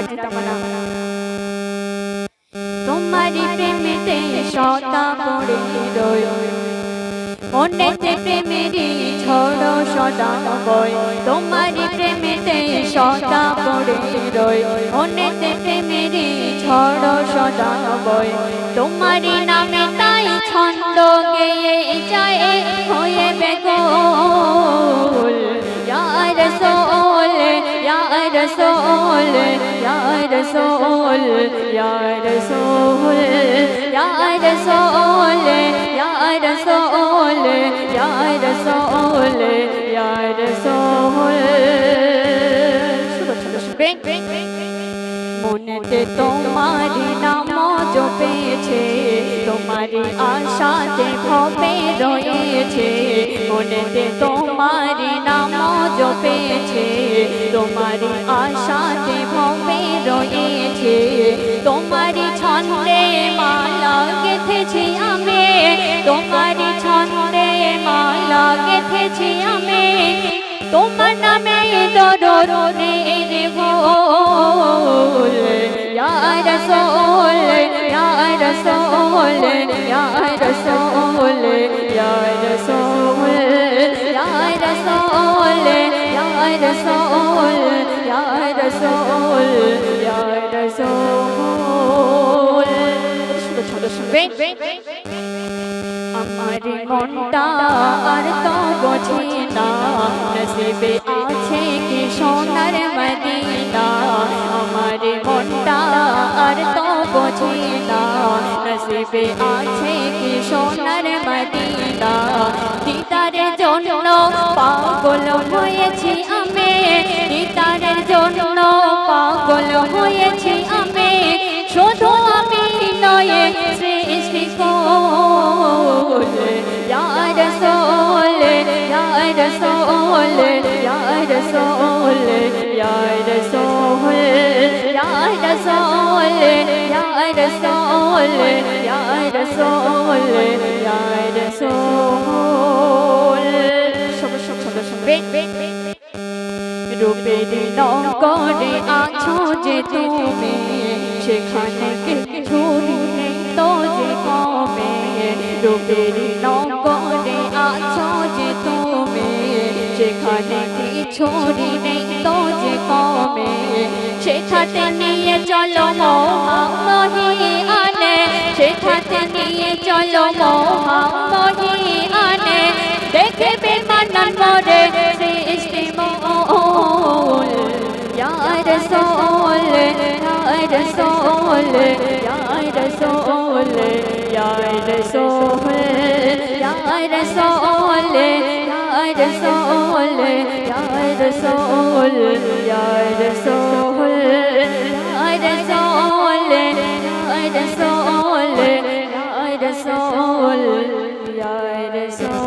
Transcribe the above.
রাজি তামানা তোমারি প্রেমেতে সদা পড়ে রই মনেতে প্রেমেরই ঝড় সদা বয় তোমারি প্রেমেতে সদা পড়ে রই মনেতে প্রেমেরই ঝড় সদা বয় তোমারি নামে তাই ছন্দ গেয়ে যায় رسول يا رسول يا رسول يا رسول يا رسول يا رسول يا رسول মনেতে তোমার নাম জপেছে তোমার আশাতে ভবে রয়েছে মনেতে তোমার নাম জপেছে তোমারি আশাতে ভবে রয়েছে তোমারি ছন্দে মালা গেথেছি আমি তোমারি ছন্দে মালা গেথেছি আমি, তোমার নামে দরদে রেবল ইয়া রাসূল ইয়া রাসূল ইয়া রাসূল ইয়া ইয়া রাসূল শুধু ছন্দ শুনবে আমার মনটা আর তো বোঝে না নসিবে আছে কি সোনার মদিনা? আমার মনটা আর তো বোঝে না নসিবে আছে কি সোনার মদিনা? দিদারের জন্য পাগল হয়েছি رسول يا رسول يا رسول يا رسول يا رسول يا رسول يا رسول شب شب شب شب রূপে করে আছো যে তুমি সেখানে কিছু তো যে কমে রূপে করে ছড়ি নেই তো যে কমে। সেখানে নিয়ে চলো মহি আনে। সেখানে নিয়ে চলো মহি আনে। দেখবে মানন মরে সৃষ্টি মোল ইয়ার সোল ইয়ার সোল ইয়ার সোল ইয়ার সোল ইয়ার সোল ইয়ার সোল। i Ya Resul Ya Resul Ya Resul Ya Resul